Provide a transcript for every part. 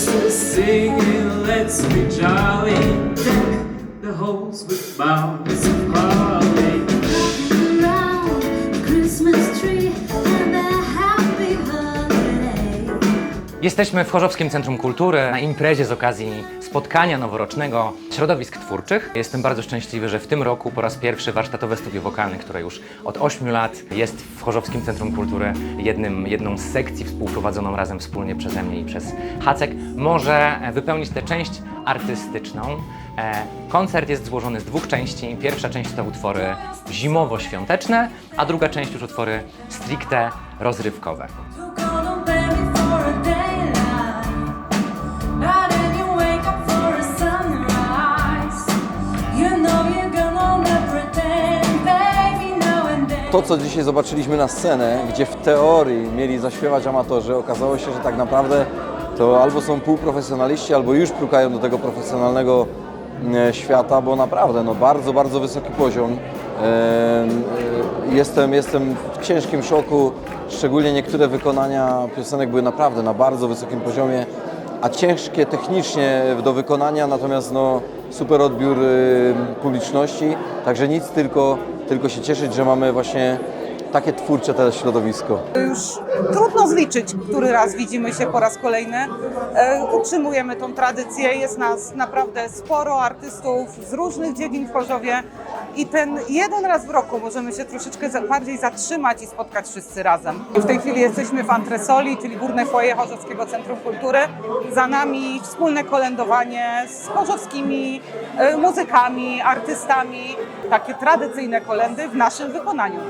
Let's just sing and let's be jolly. Deck the holes with bounds of clouds. Jesteśmy w Chorzowskim Centrum Kultury na imprezie z okazji spotkania noworocznego środowisk twórczych. Jestem bardzo szczęśliwy, że w tym roku po raz pierwszy warsztatowe studio wokalne, które już od 8 lat jest w Chorzowskim Centrum Kultury jednym, jedną z sekcji współprowadzoną razem wspólnie przeze mnie i przez Hacek, może wypełnić tę część artystyczną. E, Koncert jest złożony z dwóch części. Pierwsza część to utwory zimowo-świąteczne, a druga część już utwory stricte rozrywkowe. To, co dzisiaj zobaczyliśmy na scenę, gdzie w teorii mieli zaśpiewać amatorzy, okazało się, że tak naprawdę to albo są półprofesjonaliści, albo już prukają do tego profesjonalnego e, świata, bo naprawdę no, bardzo, bardzo wysoki poziom. E, e, Jestem, jestem w ciężkim szoku, szczególnie niektóre wykonania piosenek były naprawdę na bardzo wysokim poziomie, a ciężkie technicznie do wykonania, natomiast no, super odbiór y, publiczności, także nic, tylko, tylko się cieszyć, że mamy właśnie takie twórcze teraz środowisko. Już trudno zliczyć, który raz widzimy się po raz kolejny. E, Utrzymujemy tą tradycję, jest nas naprawdę sporo artystów z różnych dziedzin w Chorzowie i ten jeden raz w roku możemy się troszeczkę bardziej zatrzymać i spotkać wszyscy razem. W tej chwili jesteśmy w Antresoli, czyli Górne Foje Chorzowskiego Centrum Kultury. Za nami wspólne kolędowanie z chorzowskimi e, muzykami, artystami. Takie tradycyjne kolendy w naszym wykonaniu.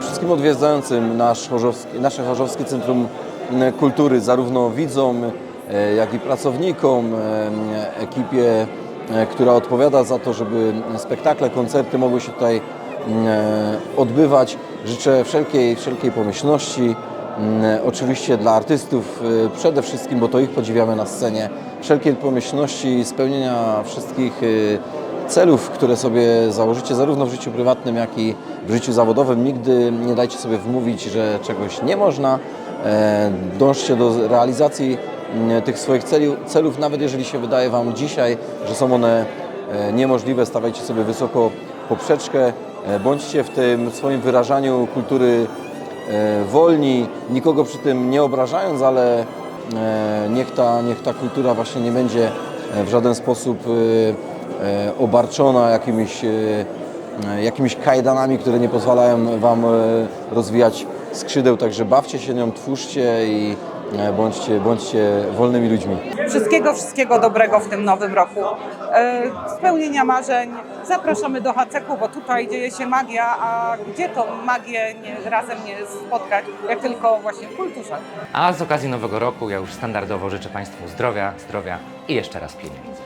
Wszystkim odwiedzającym nasz chorzowski, nasze Chorzowskie Centrum m, Kultury, zarówno widzom, e, jak i pracownikom, e, ekipie, e, która odpowiada za to, żeby spektakle, koncerty mogły się tutaj m, e, odbywać. Życzę wszelkiej, wszelkiej pomyślności. M, Oczywiście dla artystów e, przede wszystkim, bo to ich podziwiamy na scenie, wszelkiej pomyślności, spełnienia wszystkich e, celów, które sobie założycie zarówno w życiu prywatnym, jak i w życiu zawodowym. Nigdy nie dajcie sobie wmówić, że czegoś nie można. E, Dążcie do realizacji m, tych swoich celów, nawet jeżeli się wydaje Wam dzisiaj, że są one e, niemożliwe. Stawiajcie sobie wysoko poprzeczkę. E, Bądźcie w tym swoim wyrażaniu kultury e, wolni, nikogo przy tym nie obrażając, ale e, niech ta, niech ta kultura właśnie nie będzie e, w żaden sposób e, e, obarczona jakimiś, e, e, jakimiś kajdanami, które nie pozwalają Wam e, rozwijać skrzydeł. Także bawcie się nią, twórzcie i e, bądźcie, bądźcie wolnymi ludźmi. Wszystkiego, wszystkiego dobrego w tym nowym roku. E, Spełnienia marzeń. Zapraszamy do Haceku, bo tutaj dzieje się magia, a gdzie tą magię nie, razem nie spotkać, jak tylko właśnie w kulturze. A z okazji Nowego Roku ja już standardowo życzę Państwu zdrowia, zdrowia i jeszcze raz pieniędzy.